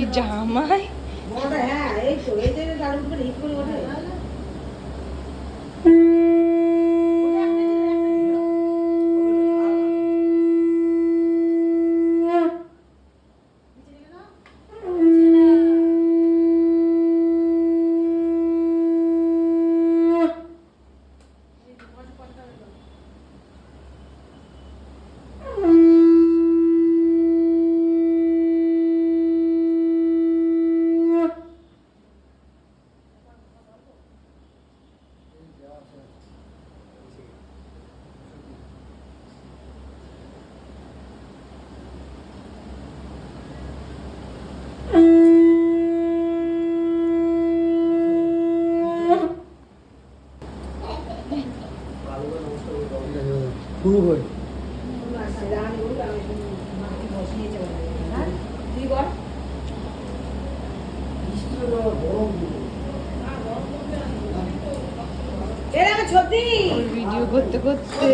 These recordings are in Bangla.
ये जामा है শুরু হয়। ভিডিও করতে করতে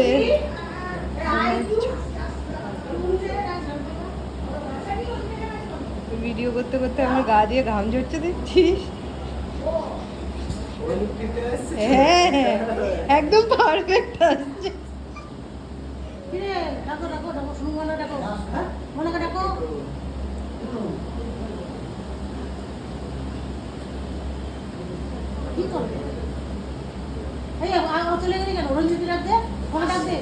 ভিডিও করতে করতে আমার গা দিয়ে ঘাম ঝরছে দেখছিস হ্যাঁ একদম পারফেক্ট আসছে। ডাকো ডাকো ডাকো শুনু মনে ডাকো। মনে করে ডাকো। কি করবে? এই চলে গেলি কেন? রঞ্জিত ডাক দে ফোনে ডাক দে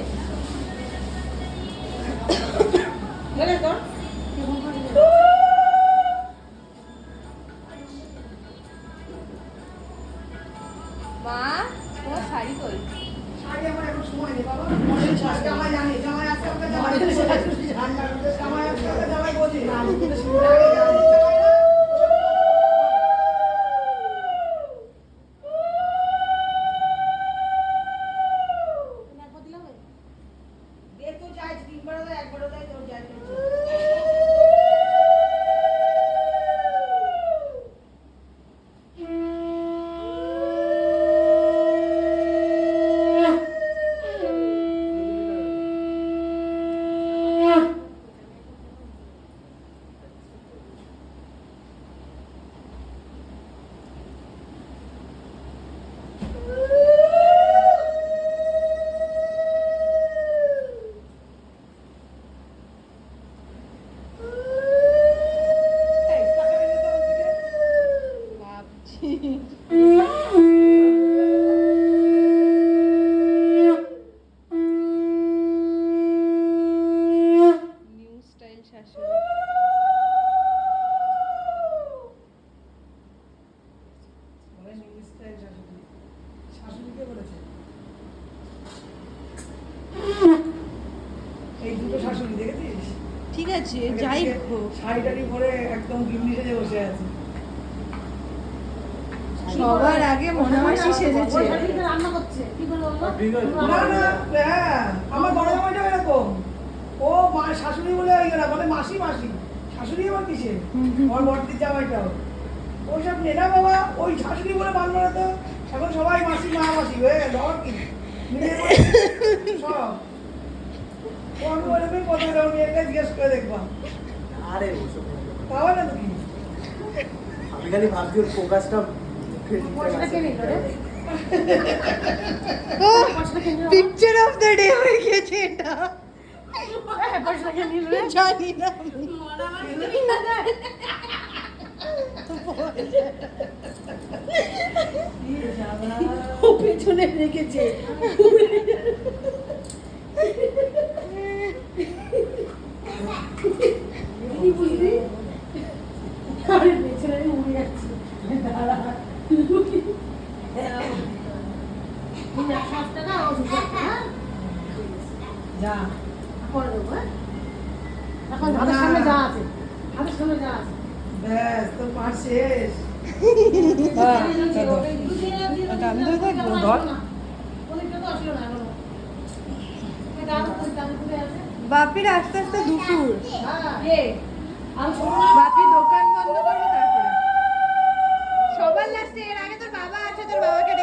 ঠিক যাই হোক। পরে একদম গিন্নি সেজে বসে আছে। সবার আগে মনামাসি সেজেছে। রান্না করছে। কি বলব না না হ্যাঁ আমার বড় জামাইটা এরকম। ও মা শাশুড়ি বলে ইয়ে না বলে মাসি মাসি। শাশুড়ি আবার কিসে? আমার বর্তির জামাইটাও। ওইসব নে না বাবা ওই শাশুড়ি বলে বাংলা তো। এখন সবাই মাসি মা মাসি। হয়ে গেল আর কি? ও আমি বলে তুমি কোথায় যাও মেয়েকে জিজ্ঞেস করে দেখবা আরে ওসব তাহলে তো কি আমি খালি ভাবছি ওর ফোকাসটা পয়সাটা কে নিল রে পয়সাটা কে নিল পিকচার অফ দ্য ডে হয়ে গেছে এটা এই, পয়সাটা কে নিল রে জানি না ও পেছনে রেখেছে এখন হাতের সামনে যা আছে হাতের সামনে যা আছে ব্যাস তো পাঠ শেষ ওটা বাপির আস্তে আস্তে দুপুর। বাপি দোকান বন্ধ করবে তারপরে। সবার লাস্টে এর আগে তোর বাবা আছে তোর বাবাকে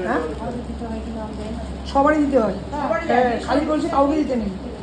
হ্যাঁ? সবারই দিতে হয়। হ্যাঁ। খালি করছে কাউকে দিতে নেই।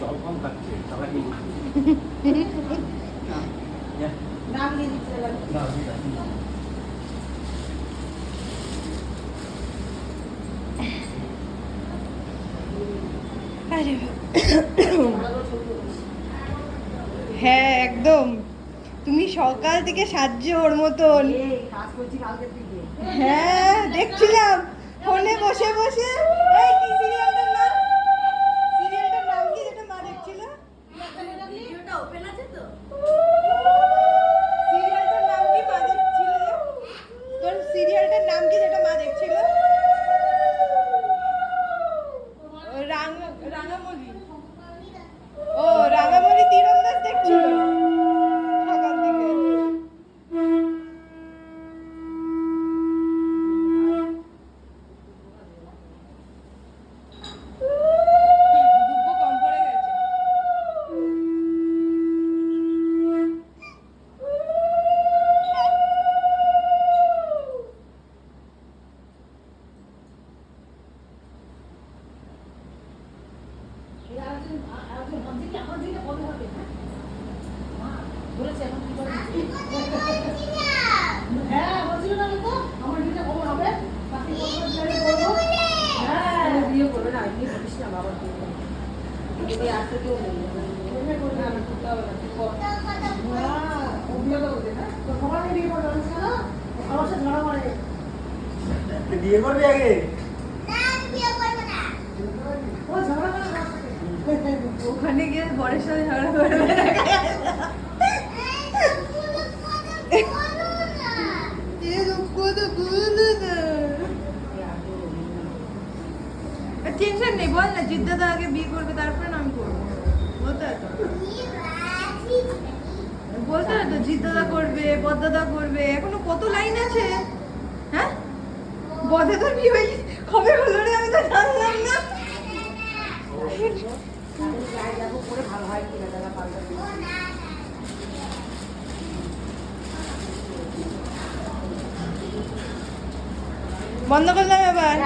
জল কম খাচ্ছে সবাই নাম দিয়ে দিচ্ছে না আরে ভালো ছবি তুলিস। হ্যাঁ একদম। তুমি সকাল থেকে সাজছো ওর মতন। কাজ করছি কালকের থেকে। হ্যাঁ দেখছিলাম। ফোনে বসে বসে। এই কি সিরিয়ালটার নাম? সিরিয়ালটার নাম কি যেটা মা দেখছিল? ভিডিওটা ওপেন আছে তো? বিয়ে করবে করিস না বিয়ে করবে না ও বিয়ে করবে না তো সবাই বিয়ে করবে জানিস না আমার সাথে ঝগড়া ওখানে গিয়ে বরের সাথে ঝগড়া করবে। টেনশন নেই, বল না জিদ্দাদা আগে বিয়ে করবে, তারপরে না আমি করব। বলতে বলতে হয় তো জিদ্দাদা করবে পদ্মাদা করবে, এখনও কত লাইন আছে? হ্যাঁ? বদাদার বিয়ে হয়ে কবে হলো রে আমি তো জানলাম না। দেখো পরে ভালো হয় কিনা দাদা পাল্টা বন্ধ করলাম এবার?